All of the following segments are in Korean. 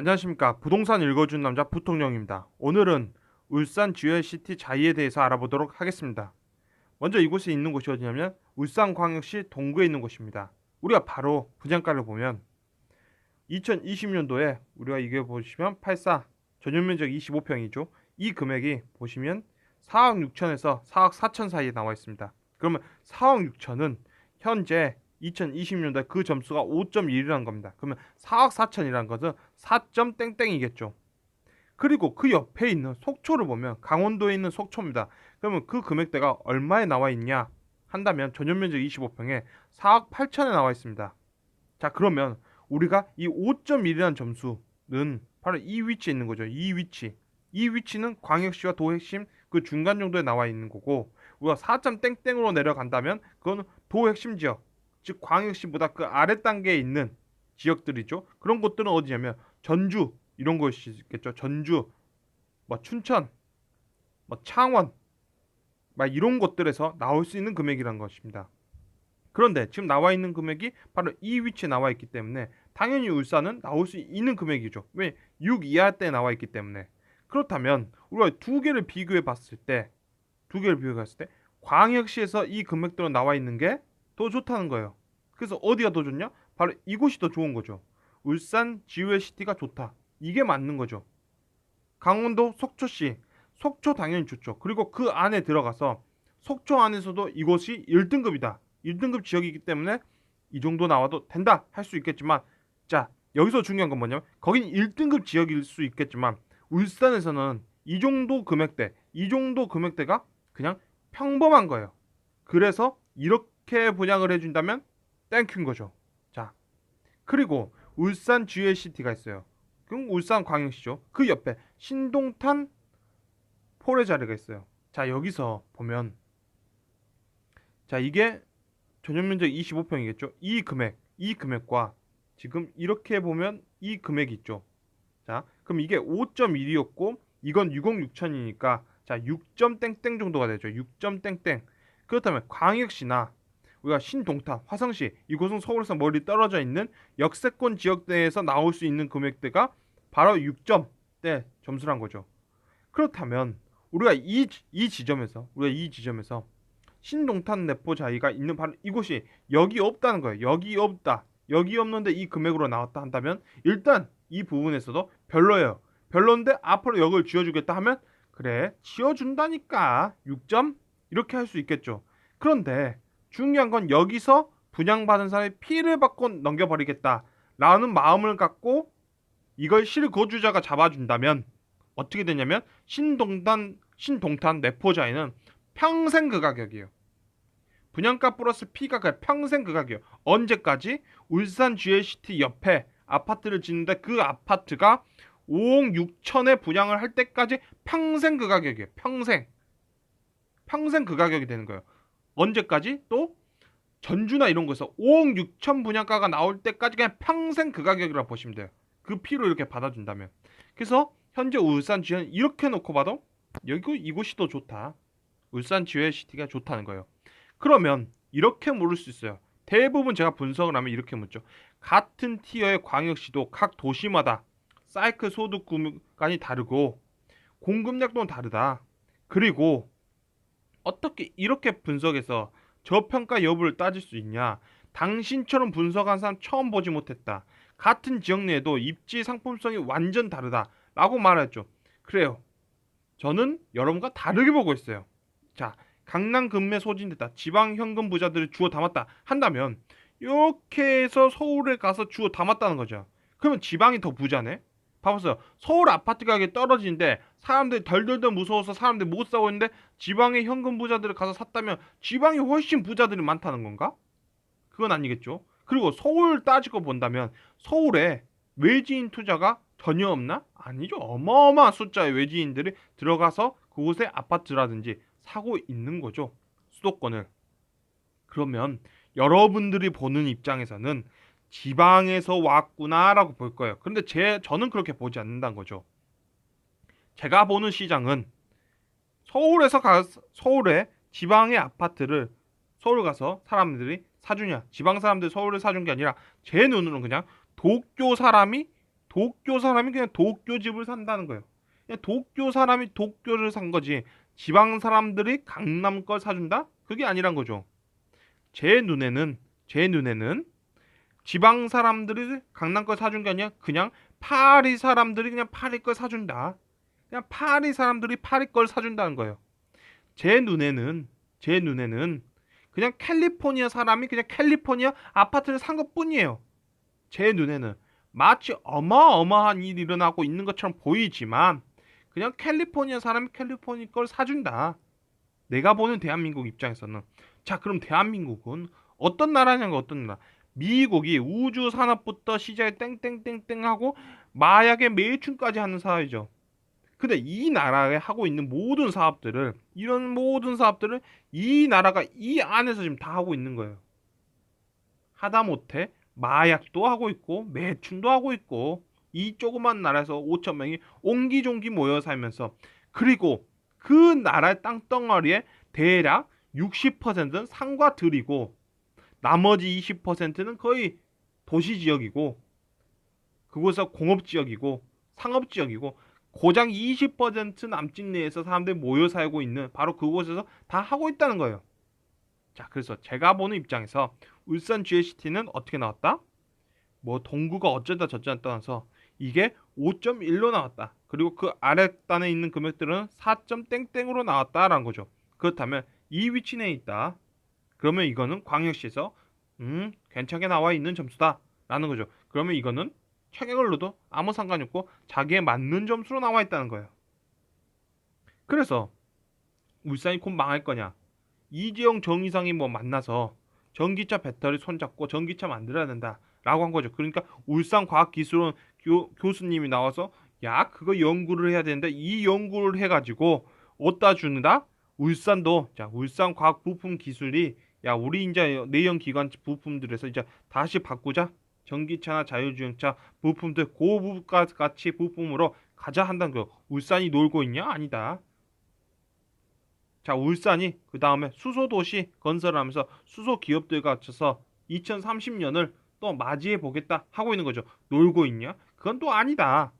안녕하십니까 부동산 읽어준 남자 부통령입니다. 오늘은 울산 GLCT 자이에 대해서 알아보도록 하겠습니다. 먼저 이곳에 있는 곳이 어디냐면 울산광역시 동구에 있는 곳입니다. 우리가 바로 분양가를 보면 2020년도에 우리가 이게 보시면 84 전용 면적 25평이죠. 이 금액이 보시면 4억 6천에서 4억 4천 사이에 나와 있습니다. 그러면 4억 6천은 현재 2020년도에 그 점수가 5.1이라는 겁니다. 그러면 4억 4천이라는 것은 4점 땡땡이겠죠. 그리고 그 옆에 있는 속초를 보면 강원도에 있는 속초입니다. 그러면 그 금액대가 얼마에 나와 있냐 한다면 전용 면적 25평에 4억 8천에 나와 있습니다. 자 그러면 우리가 이 5.1이라는 점수는 바로 이 위치에 있는 거죠. 이 위치. 이 위치는 광역시와 도핵심 그 중간 정도에 나와 있는 거고 우리가 4점 땡땡으로 내려간다면 그건 도핵심 지역 즉 광역시보다 그 아래 단계에 있는 지역들이죠. 그런 곳들은 어디냐면 전주 이런 곳이 있겠죠. 전주, 뭐 춘천, 뭐 창원, 막 이런 곳들에서 나올 수 있는 금액이란 것입니다. 그런데 지금 나와 있는 금액이 바로 이 위치에 나와 있기 때문에 당연히 울산은 나올 수 있는 금액이죠. 왜? 6 이하 때 나와 있기 때문에. 그렇다면 우리가 두 개를 비교해 봤을 때, 두 개를 비교해 봤을 때 광역시에서 이 금액대로 나와 있는 게 더 좋다는 거예요. 그래서 어디가 더 좋냐? 바로 이곳이 더 좋은 거죠. 울산 지웨시티가 좋다. 이게 맞는 거죠. 강원도 속초시, 속초 당연히 좋죠. 그리고 그 안에 들어가서 속초 안에서도 이곳이 1등급이다. 1등급 지역이기 때문에 이 정도 나와도 된다 할 수 있겠지만 자 여기서 중요한 건 뭐냐면 거긴 1등급 지역일 수 있겠지만 울산에서는 이 정도 금액대 이 정도 금액대가 그냥 평범한 거예요. 그래서 이렇게 분양을 해준다면 땡큐인 거죠. 자 그리고 울산 GLCT가 있어요. 그럼 울산 광역시죠. 그 옆에 신동탄 포레자리가 있어요. 자 여기서 보면 자 이게 전용 면적 25평이겠죠. 이 금액, 이 금액과 지금 이렇게 보면 이 금액이 있죠. 자, 그럼 이게 5.1이었고 이건 6억 6천이니까 자, 6점 땡땡 정도가 되죠. 6점 땡땡. 그렇다면 광역시나 우리가 신동탄, 화성시 이곳은 서울에서 멀리 떨어져 있는 역세권 지역대에서 나올 수 있는 금액대가 바로 6점대 점수란 거죠. 그렇다면 우리가 이, 이 지점에서 우리가 이 지점에서 신동탄 내포 자이가 있는 바로 이곳이 여기 없다는 거예요. 여기 없다. 여기 없는데 이 금액으로 나왔다 한다면 일단 이 부분에서도 별로예요. 별론데 앞으로 역을 지어주겠다 하면 그래 지어준다니까 6점 이렇게 할 수 있겠죠. 그런데 중요한 건 여기서 분양받은 사람이 피해를 받고 넘겨버리겠다라는 마음을 갖고 이걸 실거주자가 잡아준다면 어떻게 되냐면 신동탄 신동탄 내포자에는 평생 그 가격이에요. 분양가 플러스 피가 그 평생 그 가격. 언제까지? 울산 GLCT 옆에 아파트를 짓는데 그 아파트가 5억 6천에 분양을 할 때까지 평생 그 가격이에요. 평생. 평생 그 가격이 되는 거예요. 언제까지? 또 전주나 이런 곳에서 5억 6천 분양가가 나올 때까지 그냥 평생 그 가격이라고 보시면 돼요. 그 피로 이렇게 받아준다면. 그래서 현재 울산 지연 이렇게 놓고 봐도 여기 이곳이 더 좋다. 울산 GLCT가 좋다는 거예요. 그러면 이렇게 물을 수 있어요. 대부분 제가 분석을 하면 이렇게 묻죠. 같은 티어의 광역시도 각 도시마다 사이클 소득 구간이 다르고 공급량도 다르다. 그리고 어떻게 이렇게 분석해서 저평가 여부를 따질 수 있냐? 당신처럼 분석한 사람 처음 보지 못했다. 같은 지역 내에도 입지 상품성이 완전 다르다. 라고 말했죠. 그래요. 저는 여러분과 다르게 보고 있어요. 자, 강남 금매 소진됐다. 지방 현금 부자들을 주워 담았다. 한다면 이렇게 해서 서울에 가서 주워 담았다는 거죠. 그러면 지방이 더 부자네. 봐보세요. 서울 아파트 가격이 떨어지는데 사람들이 덜덜덜 무서워서 사람들이 못 사고 있는데 지방의 현금 부자들을 가서 샀다면 지방이 훨씬 부자들이 많다는 건가? 그건 아니겠죠. 그리고 서울 따지고 본다면 서울에 외지인 투자가 전혀 없나? 아니죠. 어마어마한 숫자의 외지인들이 들어가서 그곳에 아파트라든지 사고 있는 거죠. 수도권을. 그러면 여러분들이 보는 입장에서는 지방에서 왔구나라고 볼 거예요. 그런데 제 저는 그렇게 보지 않는다는 거죠. 제가 보는 시장은 서울에서 가 서울에 지방의 아파트를 서울 가서 사람들이 사주냐 지방 사람들이 서울을 사준 게 아니라 제 눈으로는 그냥 도쿄 사람이 도쿄 사람이 그냥 도쿄 집을 산다는 거예요. 그냥 도쿄 사람이 도쿄를 산 거지. 지방 사람들이 강남 걸 사준다? 그게 아니란 거죠. 제 눈에는 제 눈에는 지방 사람들이 강남 걸 사준 게 아니라 그냥 파리 사람들이 그냥 파리 걸 사준다. 그냥 파리 사람들이 파리 걸 사준다는 거예요. 제 눈에는 제 눈에는 그냥 캘리포니아 사람이 그냥 캘리포니아 아파트를 산 것뿐이에요. 제 눈에는 마치 어마어마한 일이 일어나고 있는 것처럼 보이지만 그냥 캘리포니아 사람이 캘리포니아 걸 사준다. 내가 보는 대한민국 입장에서는 자 그럼 대한민국은 어떤 나라냐고 어떤 나라? 미국이 우주 산업부터 시작에 땡땡땡땡 하고 마약의 매춘까지 하는 사회죠. 근데 이 나라에 하고 있는 모든 사업들을 이런 모든 사업들을 이 나라가 이 안에서 지금 다 하고 있는 거예요. 하다못해 마약도 하고 있고 매춘도 하고 있고 이 조그만 나라에서 5천 명이 옹기종기 모여 살면서 그리고 그 나라의 땅덩어리에 대략 60%는 산과 들이고 나머지 20%는 거의 도시 지역이고 그곳은 공업 지역이고 상업 지역이고 고장 20% 남짓 내에서 사람들이 모여 살고 있는 바로 그곳에서 다 하고 있다는 거예요. 자, 그래서 제가 보는 입장에서 울산 GST는 어떻게 나왔다? 뭐 동구가 어쩌다 저쩌다 떠나서 이게 5.1로 나왔다. 그리고 그 아랫단에 있는 금액들은 4.땡땡으로 나왔다라는 거죠. 그렇다면 이 위치 내에 있다. 그러면 이거는 광역시에서 음 괜찮게 나와 있는 점수다 라는 거죠. 그러면 이거는 책액을 넣어도 아무 상관이 없고 자기에 맞는 점수로 나와 있다는 거예요. 그래서 울산이 곧 망할 거냐? 이재용 정의상이 뭐 만나서 전기차 배터리 손잡고 전기차 만들어야 된다 라고 한 거죠. 그러니까 울산과학기술원 교, 교수님이 나와서 야 그거 연구를 해야 되는데 이 연구를 해가지고 어디다 주는다? 울산도 자 울산 과학 부품 기술이 야 우리 이제 내연 기관 부품들에서 이제 다시 바꾸자. 전기차나 자율주행차 부품들 고부가 가치 부품으로 가자 한다는 거 울산이 놀고 있냐? 아니다. 자 울산이 그 다음에 수소도시 건설하면서 수소 기업들과 합쳐서 2030년을 또 맞이해 보겠다 하고 있는 거죠. 놀고 있냐? 그건 또 아니다.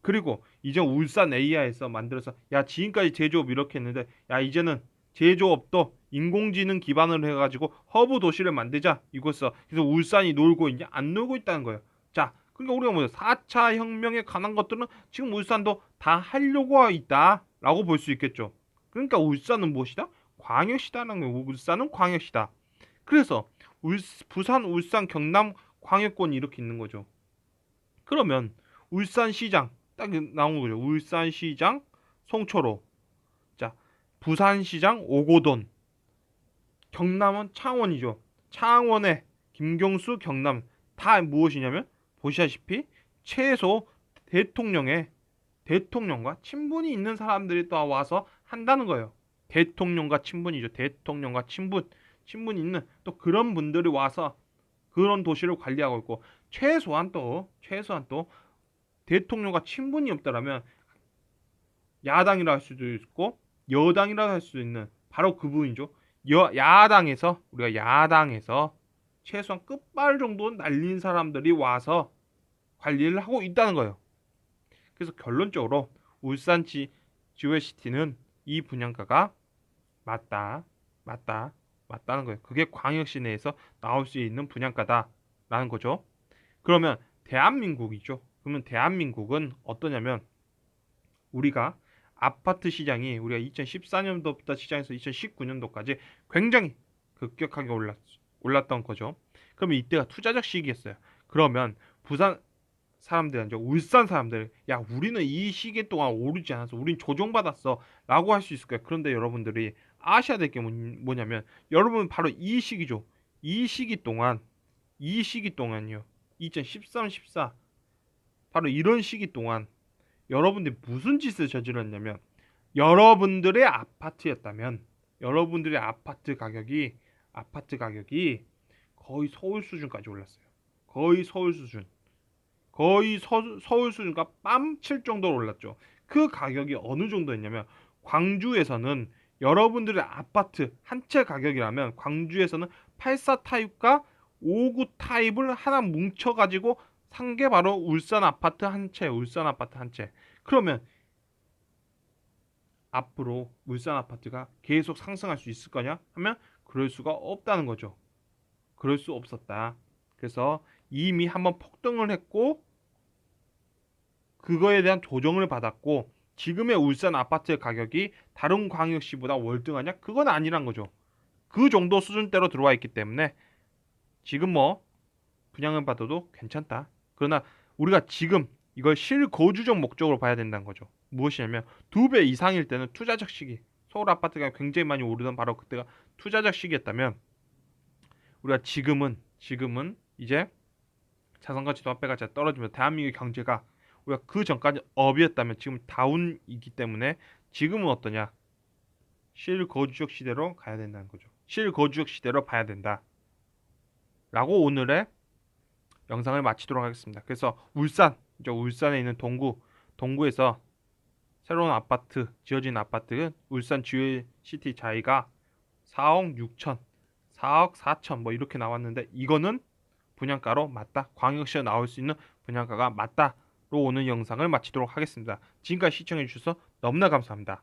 그리고 이제 울산 AI에서 만들어서 야 지금까지 제조업 이렇게 했는데 야 이제는 제조업도 인공지능 기반으로 해가지고 허브 도시를 만들자 이곳서 그래서 울산이 놀고 있냐 안 놀고 있다는 거예요. 자 그러니까 우리가 뭐죠 4차 혁명에 관한 것들은 지금 울산도 다 하려고 있다라고 볼 수 있겠죠. 그러니까 울산은 무엇이다? 광역시다라는 거예요. 울산은 광역시다. 그래서 울, 부산, 울산, 경남 광역권이 이렇게 있는 거죠. 그러면 울산시장 딱 나온 거죠. 울산시장 송초로. 자, 부산시장 오고돈. 경남은 창원이죠. 창원의 김경수 경남 다 무엇이냐면 보시다시피 최소 대통령의 대통령과 친분이 있는 사람들이 또 와서 한다는 거예요. 대통령과 친분이죠. 대통령과 친분, 친분이 있는 또 그런 분들이 와서 그런 도시를 관리하고 있고 최소한 또 최소한 또 대통령과 친분이 없다라면 야당이라 할 수도 있고 여당이라 할 수도 있는 바로 그분이죠. 여, 야당에서 우리가 야당에서 최소한 끝발 정도는 날린 사람들이 와서 관리를 하고 있다는 거예요. 그래서 결론적으로 울산 지 지웨시티는 이 분양가가 맞다, 맞다, 맞다는 거예요. 그게 광역시 내에서 나올 수 있는 분양가다라는 거죠. 그러면 대한민국이죠. 그러면 대한민국은 어떠냐면 우리가 아파트 시장이 우리가 2014년도부터 시장에서 2019년도까지 굉장히 급격하게 올랐, 올랐던 거죠. 그러면 이때가 투자적 시기였어요. 그러면 부산 사람들, 이제 울산 사람들, 야, 우리는 이 시기 동안 오르지 않아서 우린 조정받았어. 라고 할 수 있을 거예요. 그런데 여러분들이 아셔야 될 게 뭐냐면, 여러분 바로 이 시기죠. 이 시기 동안, 이 시기 동안요. 2013, 14, 바로 이런 시기 동안 여러분들이 무슨 짓을 저질렀냐면 여러분들의 아파트였다면 여러분들의 아파트 가격이 아파트 가격이 거의 서울 수준까지 올랐어요. 거의 서울 수준. 거의 서, 서울 수준과 뺨칠 정도로 올랐죠. 그 가격이 어느 정도였냐면 광주에서는 여러분들의 아파트 한 채 가격이라면 광주에서는 84 타입과 59 타입을 하나 뭉쳐 가지고 산 게 바로 울산 아파트 한 채, 울산 아파트 한 채. 그러면 앞으로 울산 아파트가 계속 상승할 수 있을 거냐? 하면 그럴 수가 없다는 거죠. 그럴 수 없었다. 그래서 이미 한번 폭등을 했고 그거에 대한 조정을 받았고 지금의 울산 아파트 가격이 다른 광역시보다 월등하냐? 그건 아니란 거죠. 그 정도 수준대로 들어와 있기 때문에 지금 뭐 분양을 받아도 괜찮다. 그러나 우리가 지금 이걸 실거주적 목적으로 봐야 된다는 거죠. 무엇이냐면 두 배 이상일 때는 투자적 시기. 서울 아파트가 굉장히 많이 오르던 바로 그때가 투자적 시기였다면 우리가 지금은 지금은 이제 자산 가치도 화폐 가치가 떨어지면 대한민국 경제가 우리가 그 전까지 업이었다면 지금 다운이기 때문에 지금은 어떠냐? 실거주적 시대로 가야 된다는 거죠. 실거주적 시대로 봐야 된다. 라고 오늘의 영상을 마치도록 하겠습니다. 그래서 울산, 이제 울산에 있는 동구, 동구에서 새로운 아파트 지어진 아파트 울산 주요 시티 자이가 4억 6천, 4억 4천 뭐 이렇게 나왔는데 이거는 분양가로 맞다. 광역시에 나올 수 있는 분양가가 맞다로 오는 영상을 마치도록 하겠습니다. 지금까지 시청해 주셔서 너무나 감사합니다.